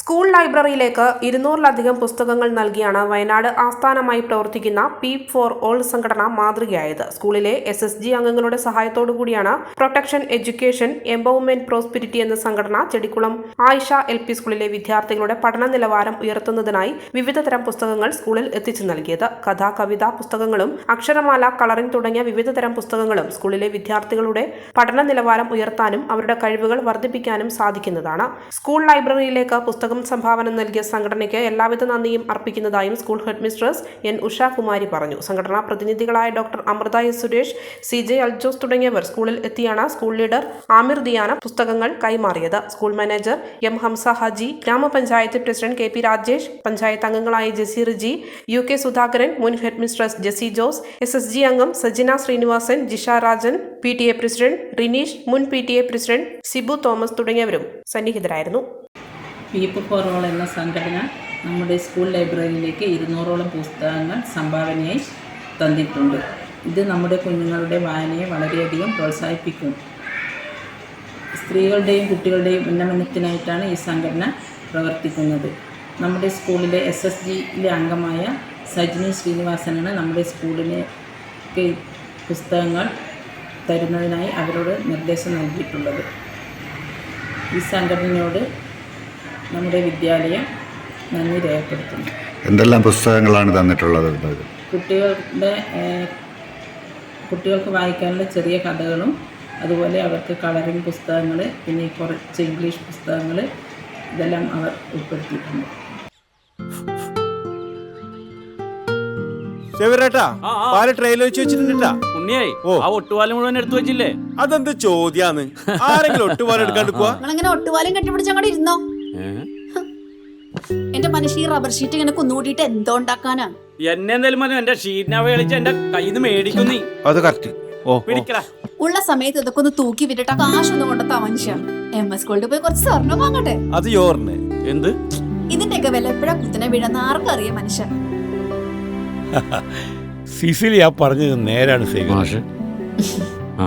School ലൈബ്രറിയിലേക്ക് ഇരുന്നൂറിലധികം പുസ്തകങ്ങൾ നൽകിയാണ് വയനാട് ആസ്ഥാനമായി പ്രവർത്തിക്കുന്ന പീപ് ഫോർ ഓൾ സംഘടന മാതൃകയായത്. സ്കൂളിലെ എസ് എസ് ജി അംഗങ്ങളുടെ സഹായത്തോടു കൂടിയാണ് പ്രൊട്ടക്ഷൻ എഡ്യൂക്കേഷൻ എംപവർമെന്റ് പ്രോസ്പിരിറ്റി എന്ന സംഘടന ചെടിക്കുളം ആയിഷ എൽ പി സ്കൂളിലെ വിദ്യാർത്ഥികളുടെ പഠന നിലവാരം ഉയർത്തുന്നതിനായി വിവിധതരം പുസ്തകങ്ങൾ സ്കൂളിൽ എത്തിച്ചു നൽകിയത്. കഥ കവിത പുസ്തകങ്ങളും അക്ഷരമാല കളറിംഗ് തുടങ്ങിയ വിവിധതരം പുസ്തകങ്ങളും സ്കൂളിലെ വിദ്യാർത്ഥികളുടെ പഠന നിലവാരം ഉയർത്താനും അവരുടെ കഴിവുകൾ വർദ്ധിപ്പിക്കാനും സാധിക്കുന്നതാണ്. സ്കൂൾ ലൈബ്രറിയിലേക്ക് പുസ്തകം സംഭാവന നൽകിയ സംഘടനയ്ക്ക് എല്ലാവിധ നന്ദിയും അർപ്പിക്കുന്നതായും school headmistress N Ushakumari പറഞ്ഞു. സംഘടനാ പ്രതിനിധികളായ doctor Amrita S. Suresh C. J. Aljos തുടങ്ങിയവർ സ്കൂളിൽ എത്തിയാണ് സ്കൂൾ ലീഡർ ആമിർ ദിയാന പുസ്തകങ്ങൾ കൈമാറിയത്. School manager M Hamsa Haji grama panchayat president K P Rajesh panchayat അംഗങ്ങളായ ജെസി റിജി യു കെ സുധാകരൻ മുൻ headmistress Jessy Jose S. S. G. അംഗം Sajina Srinivasan Jisha Rajan P. T. A. President Rineesh മുൻ P. T. A. President Sibu Thomas തുടങ്ങിയവരും സന്നിഹിതരായിരുന്നു. Peep for all എന്ന സംഘടന നമ്മുടെ school ലൈബ്രറിയിലേക്ക് ഇരുന്നൂറോളം പുസ്തകങ്ങൾ സംഭാവനയായി തന്നിട്ടുണ്ട്. ഇത് നമ്മുടെ കുഞ്ഞുങ്ങളുടെ വായനയെ വളരെയധികം പ്രോത്സാഹിപ്പിക്കും. സ്ത്രീകളുടെയും കുട്ടികളുടെയും ഉന്നമനത്തിനായിട്ടാണ് ഈ സംഘടന പ്രവർത്തിക്കുന്നത്. നമ്മുടെ സ്കൂളിലെ എസ് എസ് ജിയിലെ അംഗമായ സജിനി ശ്രീനിവാസനാണ് നമ്മുടെ സ്കൂളിലേക്ക് പുസ്തകങ്ങൾ തരുന്നതിനായി അവരോട് നിർദ്ദേശം നൽകിയിട്ടുള്ളത്. ഈ സംഘടനയോട് നമ്മുടെ വിദ്യാലയം നന്ദി രേഖപ്പെടുത്തുന്നു. എന്തെല്ലാം പുസ്തകങ്ങളാണ് തന്നിട്ടുള്ളത്? കുട്ടികളുടെ കുട്ടികൾക്ക് വായിക്കാനുള്ള ചെറിയ കഥകളും അതുപോലെ അവർക്ക് കളറിംഗ് പുസ്തകങ്ങൾ പിന്നെ കുറച്ച് ഇംഗ്ലീഷ് പുസ്തകങ്ങൾ ഇതെല്ലാം അവർ ഉൾപ്പെടുത്തിയിട്ടുണ്ട്. ആ. പാൽ ട്രെയിലർ വെച്ച് വെച്ചിട്ടുണ്ടാ ഉണ്ണിയായി ആ ഒട്ടുപാലം മുഴുവൻ എടുത്തു വെച്ചില്ലേ? അതെന്ത് ചോദ്യാന്ന്? ആരെങ്കിലും ഒട്ടുപാലം എടുക്കാണ്ട് പോവാ? ഒട്ടുപാലം കെട്ടിപ്പിടിച്ച് അങ്ങോട്ട് ഇരുന്നോ? എന്റെ മനുഷ്യ ഈ റബ്ബർ ഷീറ്റ് ഇങ്ങനെ കുന്നുകൂടിയിട്ട് എന്തോ ഉണ്ടാക്കാനാ? എന്നെ എന്തായാലും മതി എന്റെ ഷീറ്റിനെ കളിച്ച് എന്റെ കയ്യിൽ നിന്ന് മേടിക്കും നീ. അത് കറക്റ്റ് ഓ. പിടിക്കടാ ഉള്ള സമയത്ത് ഇതൊക്കെ ഒന്ന് തൂക്കി വിട്ടിട്ട് കാശ് കാശൊന്നും കൊണ്ടെത്താ മനുഷ്യ. എം എസ് ഗോൾഡ് പോയി കുറച്ച് സ്വർണം വാങ്ങട്ടെ? അത് യോർന്ന് എന്ത്? ഇതിന്റെയൊക്കെ വില എപ്പോഴാ കുത്തിനെ വീഴുന്ന ആർക്കറിയാം മനുഷ്യ. സിസിലി ആ പറഞ്ഞത് നേരാണ് സേവൻ ആ.